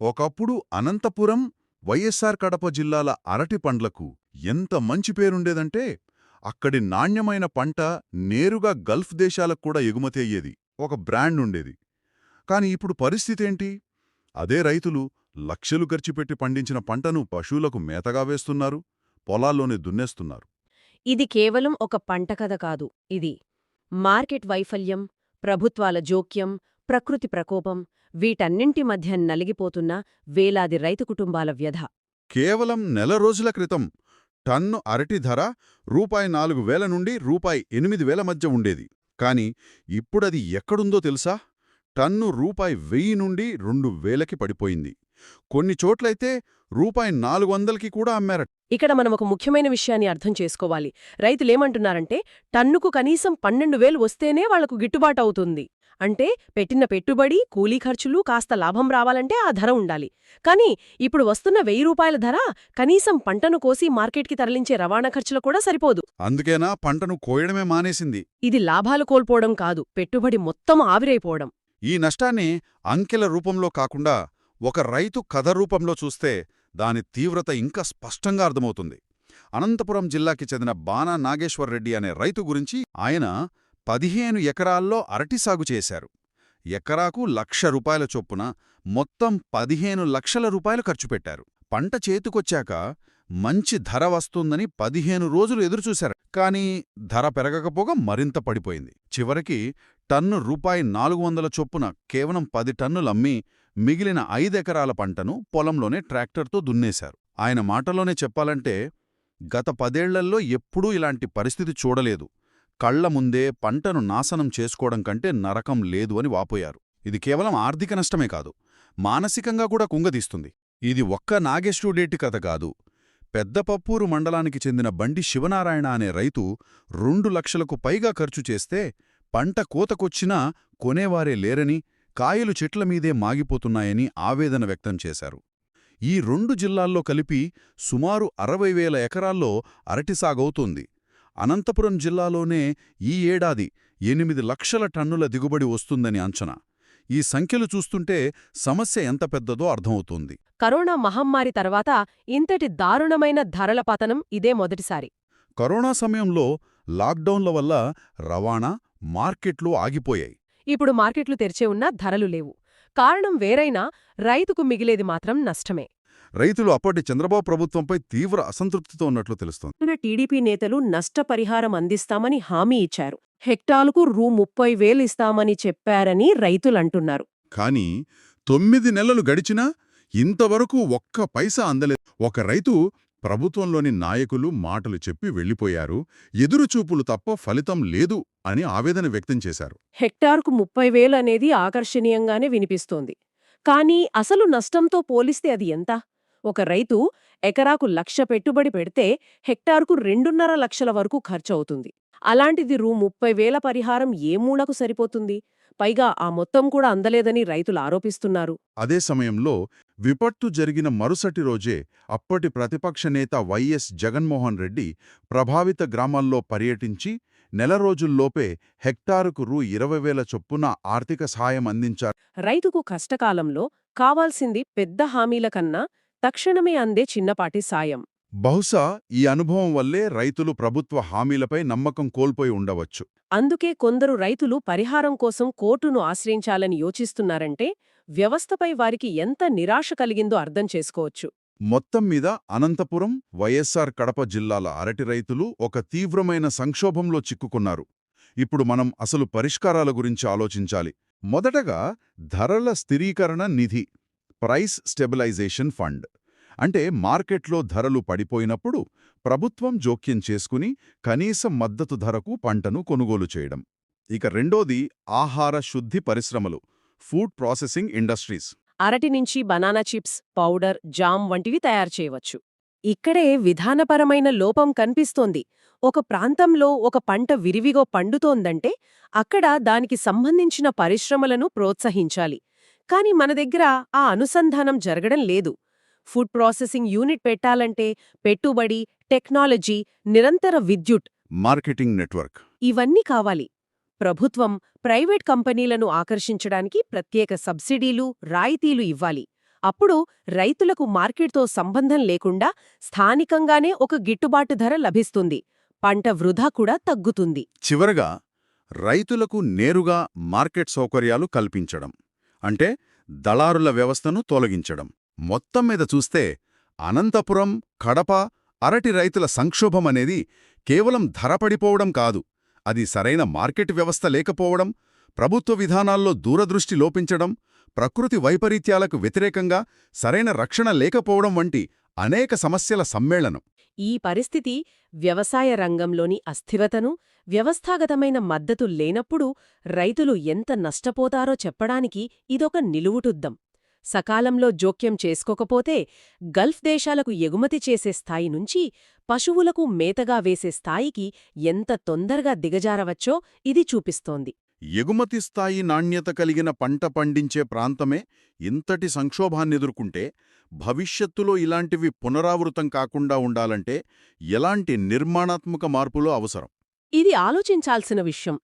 ఒకప్పుడు అనంతపురం వైఎస్సార్ కడప జిల్లాల అరటి పండ్లకు ఎంత మంచి పేరుండేదంటే అక్కడి నాణ్యమైన పంట నేరుగా గల్ఫ్ దేశాలకు కూడా ఎగుమతి అయ్యేది ఒక బ్రాండ్ ఉండేది. కాని ఇప్పుడు పరిస్థితేంటి అదే రైతులు లక్షలు ఖర్చుపెట్టి పండించిన పంటను పశువులకు మేతగా వేస్తున్నారు పొలాల్లోనే దున్నేస్తున్నారు. ఇది కేవలం ఒక పంట కథ కాదు ఇది మార్కెట్ వైఫల్యం ప్రభుత్వాల జోక్యం ప్రకృతి ప్రకోపం వీటన్నింటి మధ్య నలిగిపోతున్న వేలాది రైతు కుటుంబాల వ్యధ. కేవలం నెల రోజుల క్రితం టన్ను అరటి ధర రూపాయి నాలుగు వేల నుండి రూపాయి ఎనిమిది వేల మధ్య ఉండేది. కాని ఇప్పుడది ఎక్కడుందో తెలుసా? టన్ను రూపాయి వెయ్యి నుండి రెండు వేలకి పడిపోయింది. కొన్ని చోట్లయితే రూపాయి నాలుగు వందలకి కూడా అమ్మారట. ఇక్కడ మనం ఒక ముఖ్యమైన విషయాన్ని అర్థం చేసుకోవాలి. రైతులేమంటున్నారంటే టన్నుకు కనీసం పన్నెండు వేలు వస్తేనే వాళ్ళకు గిట్టుబాటు అవుతుంది. అంటే పెట్టిన పెట్టుబడి కూలీ ఖర్చులు కాస్త లాభం రావాలంటే ఆ ధర ఉండాలి. కానీ ఇప్పుడు వస్తున్న వెయ్యి రూపాయల ధర కనీసం పంటను కోసి మార్కెట్కి తరలించే రవాణా ఖర్చులు కూడా సరిపోదు. అందుకేనా పంటను కోయడమే మానేసింది. ఇది లాభాలు కోల్పోవడం కాదు పెట్టుబడి మొత్తం ఆవిరైపోవడం. ఈ నష్టాన్ని అంకెల రూపంలో కాకుండా ఒక రైతు కథ రూపంలో చూస్తే దాని తీవ్రత ఇంకా స్పష్టంగా అర్థమవుతుంది. అనంతపురం జిల్లాకి చెందిన బాణా నాగేశ్వర్రెడ్డి అనే రైతు గురించి ఆయన పదిహేను ఎకరాల్లో అరటి సాగు చేశారు. ఎకరాకు లక్ష రూపాయల చొప్పున మొత్తం పదిహేను లక్షల రూపాయలు ఖర్చు పెట్టారు. పంట చేతికొచ్చాక మంచి ధర వస్తుందని పదిహేను రోజులు ఎదురుచూశారు. కానీ ధర పెరగకపోగా మరింత పడిపోయింది. చివరికి టన్ను రూపాయి నాలుగు వందల చొప్పున కేవలం పది టన్నులమ్మి మిగిలిన ఐదెకరాల పంటను పొలంలోనే ట్రాక్టర్తో దున్నేశారు. ఆయన మాటలోనే చెప్పాలంటే గత పదేళ్ళల్లో ఎప్పుడూ ఇలాంటి పరిస్థితి చూడలేదు. కళ్ళ ముందే పంటను నాశనం చేసుకోవడం కంటే నరకం లేదు అని వాపోయారు. ఇది కేవలం ఆర్థిక నష్టమే కాదు మానసికంగా కూడా కుంగదీస్తుంది ఇది ఒక్క నాగేశ్వరుడేటి కథ కాదు. పెద్దపప్పూరు మండలానికి చెందిన బండి శివనారాయణ అనే రైతు రెండు లక్షలకు పైగా ఖర్చు చేస్తే పంట కోతకొచ్చినా కొనేవారే లేరని కాయలు చెట్ల మీదే మాగిపోతున్నాయని ఆవేదన వ్యక్తం చేశారు. ఈ రెండు జిల్లాల్లో కలిపి సుమారు అరవై వేల ఎకరాల్లో అరటిసాగవుతోంది అనంతపురం జిల్లాలోనే ఈ ఏడాది ఎనిమిది లక్షల టన్నుల దిగుబడి వస్తుందని అంచనా. ఈ సంఖ్యలు చూస్తుంటే సమస్య ఎంత పెద్దదో అర్థమవుతోంది. కరోనా మహమ్మారి తర్వాత ఇంతటి దారుణమైన ధరల పతనం ఇదే మొదటిసారి. కరోనా సమయంలో లాక్డౌన్ల వల్ల రవాణా మార్కెట్లు ఆగిపోయాయి. ఇప్పుడు మార్కెట్లు తెరిచే ఉన్నా ధరలు లేవు. కారణం వేరైనా రైతుకు మిగిలేది మాత్రం నష్టమే. రైతులు అప్పటి చంద్రబాబు ప్రభుత్వంపై తీవ్ర అసంతృప్తితో ఉన్నట్లు తెలుస్తోంది. టీడీపీ నేతలు నష్టపరిహారం అందిస్తామని హామీ ఇచ్చారు. హెక్టార్లకు రూ ముప్పై వేలు ఇస్తామని చెప్పారని రైతులంటున్నారు. కానీ తొమ్మిది నెలలు గడిచినా ఇంతవరకు ఒక్క పైసా అందలేదు. ఒక రైతు ప్రభుత్వంలోని నాయకులు మాటలు చెప్పి వెళ్ళిపోయారు. ఎదురుచూపులు తప్ప ఫలితం లేదు అని ఆవేదన వ్యక్తం చేశారు. హెక్టార్కు ముప్పై అనేది ఆకర్షణీయంగానే వినిపిస్తోంది. కానీ అసలు నష్టంతో పోలిస్తే అది ఎంత? ఒక రైతు ఎకరాకు లక్ష పెట్టుబడి పెడితే హెక్టార్కు రెండున్నర లక్షల వరకు ఖర్చవుతుంది. అలాంటిది రూ ముప్పై వేల పరిహారం ఏ మూలకు సరిపోతుంది? పైగా ఆ మొత్తం కూడా అందలేదని రైతులు ఆరోపిస్తున్నారు. అదే సమయంలో విపత్తు జరిగిన మరుసటి రోజే అప్పటి ప్రతిపక్ష నేత వైఎస్ జగన్మోహన్ రెడ్డి ప్రభావిత గ్రామాల్లో పర్యటించి నెల రోజుల్లోపే హెక్టారుకు రూ ఇరవై వేల చొప్పున ఆర్థిక సహాయం అందించారు. రైతుకు కష్టకాలంలో కావాల్సింది పెద్ద హామీల కన్నా తక్షణమే అందే చిన్నపాటి సాయం. బహుశా ఈ అనుభవం వల్లే రైతులు ప్రభుత్వ హామీలపై నమ్మకం కోల్పోయి ఉండవచ్చు. అందుకే కొందరు రైతులు పరిహారం కోసం కోర్టును ఆశ్రయించాలని యోచిస్తున్నారంటే వ్యవస్థపై వారికి ఎంత నిరాశ కలిగిందో అర్థం చేసుకోవచ్చు. మొత్తం మీద అనంతపురం వైఎస్సార్ కడప జిల్లాల అరటి రైతులు ఒక తీవ్రమైన సంక్షోభంలో చిక్కుకున్నారు. ఇప్పుడు మనం అసలు పరిష్కారాల గురించి ఆలోచించాలి. మొదటగా ధరల స్థిరీకరణ నిధి ప్రైస్ స్టెబిలైజేషన్ ఫండ్. అంటే మార్కెట్లో ధరలు పడిపోయినప్పుడు ప్రభుత్వం జోక్యం చేసుకుని కనీస మద్దతు ధరకు పంటను కొనుగోలు చేయడం. ఇక రెండోది ఆహార శుద్ధి పరిశ్రమలు ఫుడ్ ప్రాసెసింగ్ ఇండస్ట్రీస్. అరటి నుంచి బనానా చిప్స్ పౌడర్ జామ్ వంటివి తయారు చేయవచ్చు. ఇక్కడే విధానపరమైన లోపం కనిపిస్తోంది. ఒక ప్రాంతంలో ఒక పంట విరివిగో పండుతోందంటే అక్కడ దానికి సంబంధించిన పరిశ్రమలను ప్రోత్సహించాలి. కాని మన దగ్గర ఆ అనుసంధానం జరగడం లేదు. ఫుడ్ ప్రాసెసింగ్ యూనిట్ పెట్టాలంటే పెట్టుబడి టెక్నాలజీ నిరంతర విద్యుత్ మార్కెటింగ్ నెట్వర్క్. ఇవన్నీ కావాలి. ప్రభుత్వం ప్రైవేట్ కంపెనీలను ఆకర్షించడానికి ప్రత్యేక సబ్సిడీలు రాయితీలు ఇవ్వాలి. అప్పుడు రైతులకు మార్కెట్తో సంబంధం లేకుండా స్థానికంగానే ఒక గిట్టుబాటు ధర లభిస్తుంది. పంట వృధా కూడా తగ్గుతుంది. చివరగా రైతులకు నేరుగా మార్కెట్ సౌకర్యాలు కల్పించడం అంటే దళారుల వ్యవస్థను తొలగించడం. మొత్తం మీద చూస్తే అనంతపురం కడప అరటి రైతుల సంక్షోభం అనేది కేవలం ధర పడిపోవడం కాదు. అది సరైన మార్కెట్ వ్యవస్థ లేకపోవడం ప్రభుత్వ విధానాల్లో దూరదృష్టి లోపించడం ప్రకృతి వైపరీత్యాలకు వ్యతిరేకంగా సరైన రక్షణ లేకపోవడం వంటి అనేక సమస్యల సమ్మేళనం. ఈ పరిస్థితి వ్యవసాయ రంగంలోని అస్థిరతను వ్యవస్థాగతమైన మద్దతు లేనప్పుడు రైతులు ఎంత నష్టపోతారో చెప్పడానికి ఇదొక నిలువుటుద్దం. సకాలంలో జోక్యం చేసుకోకపోతే గల్ఫ్ దేశాలకు ఎగుమతి చేసే స్థాయి నుంచి పశువులకు మేతగా వేసే స్థాయికి ఎంత తొందరగా దిగజారవచ్చో ఇది చూపిస్తోంది. ఎగుమతి స్థాయి నాణ్యత కలిగిన పంట పండించే ప్రాంతమే ఇంతటి సంక్షోభాన్నెదుర్కొంటే భవిష్యత్తులో ఇలాంటివి పునరావృతం కాకుండా ఉండాలంటే ఎలాంటి నిర్మాణాత్మక మార్పులు అవసరం? ఇది ఆలోచించాల్సిన విషయం.